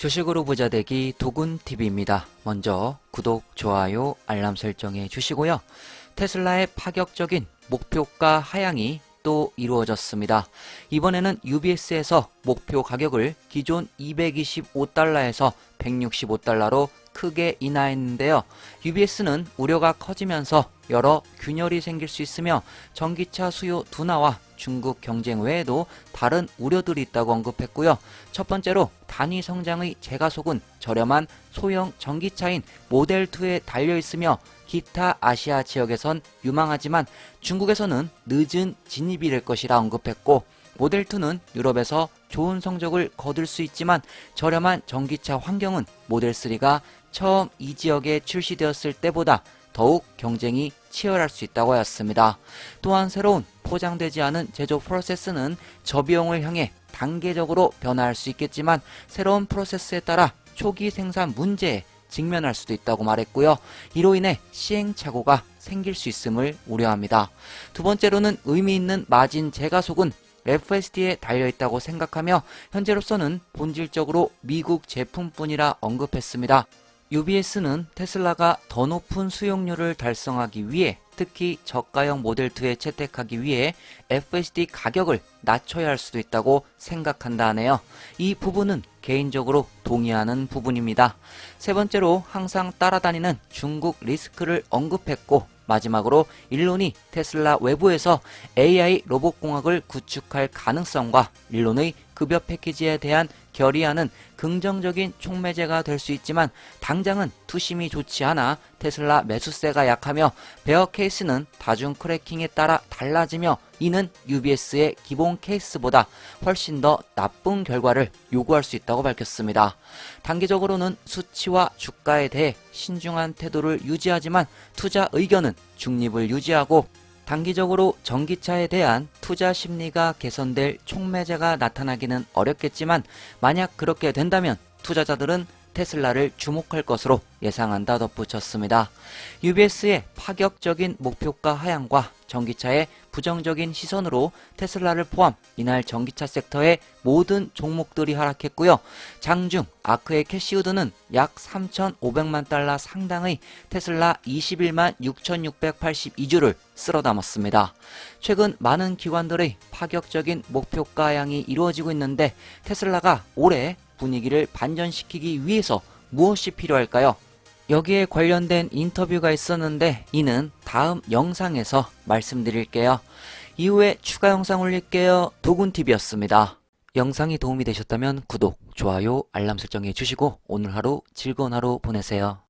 주식으로 부자 되기 도군TV입니다. 먼저 구독, 좋아요, 알람 설정해 주시고요. 테슬라의 파격적인 목표가 하향이 또 이루어졌습니다. 이번에는 UBS에서 목표 가격을 기존 225달러에서 165달러로 크게 인하했는데요. UBS는 우려가 커지면서 여러 균열이 생길 수 있으며 전기차 수요 둔화와 중국 경쟁 외에도 다른 우려들이 있다고 언급했고요. 첫 번째로 단위 성장의 재가속은 저렴한 소형 전기차인 모델2에 달려 있으며 기타 아시아 지역에선 유망하지만 중국에서는 늦은 진입이 될 것이라 언급했고 모델2는 유럽에서 좋은 성적을 거둘 수 있지만 저렴한 전기차 환경은 모델3가 처음 이 지역에 출시되었을 때보다 더욱 경쟁이 치열할 수 있다고 하였습니다. 또한 새로운 포장되지 않은 제조 프로세스는 저비용을 향해 단계적으로 변화할 수 있겠지만 새로운 프로세스에 따라 초기 생산 문제에 직면할 수도 있다고 말했고요. 이로 인해 시행착오가 생길 수 있음을 우려합니다. 두 번째로는 의미 있는 마진 재가속은 FSD에 달려 있다고 생각하며 현재로서는 본질적으로 미국 제품뿐이라 언급했습니다. UBS는 테슬라가 더 높은 수용률을 달성하기 위해 특히 저가형 모델 2에 채택하기 위해 FSD 가격을 낮춰야 할 수도 있다고 생각한다 하네요. 이 부분은 개인적으로 동의하는 부분입니다. 세 번째로 항상 따라다니는 중국 리스크를 언급했고 마지막으로 일론이 테슬라 외부에서 AI 로봇공학을 구축할 가능성과 일론의 급여 패키지에 대한 결의하는 긍정적인 촉매제가 될 수 있지만 당장은 투심이 좋지 않아 테슬라 매수세가 약하며 베어 케이스는 다중 크래킹에 따라 달라지며 이는 UBS의 기본 케이스보다 훨씬 더 나쁜 결과를 요구할 수 있다고 밝혔습니다. 단기적으로는 수치와 주가에 대해 신중한 태도를 유지하지만 투자 의견은 중립을 유지하고 단기적으로 전기차에 대한 투자 심리가 개선될 촉매제가 나타나기는 어렵겠지만 만약 그렇게 된다면 투자자들은 테슬라를 주목할 것으로 예상한다 덧붙였습니다. UBS의 파격적인 목표가 하향과 전기차의 부정적인 시선으로 테슬라를 포함 이날 전기차 sek터의 모든 종목들이 하락했고요. 장중 아크의 캐시우드는 약 3,500만 달러 상당의 테슬라 21만 6,682주를 쓸어 담았습니다. 최근 많은 기관들의 파격적인 목표가 하향이 이루어지고 있는데 테슬라가 올해 분위기를 반전시키기 위해서 무엇이 필요할까요? 여기에 관련된 인터뷰가 있었는데 이는 다음 영상에서 말씀드릴게요. 이후에 추가 영상 올릴게요. 도군TV였습니다. 영상이 도움이 되셨다면 구독, 좋아요, 알람 설정해 주시고 오늘 하루 즐거운 하루 보내세요.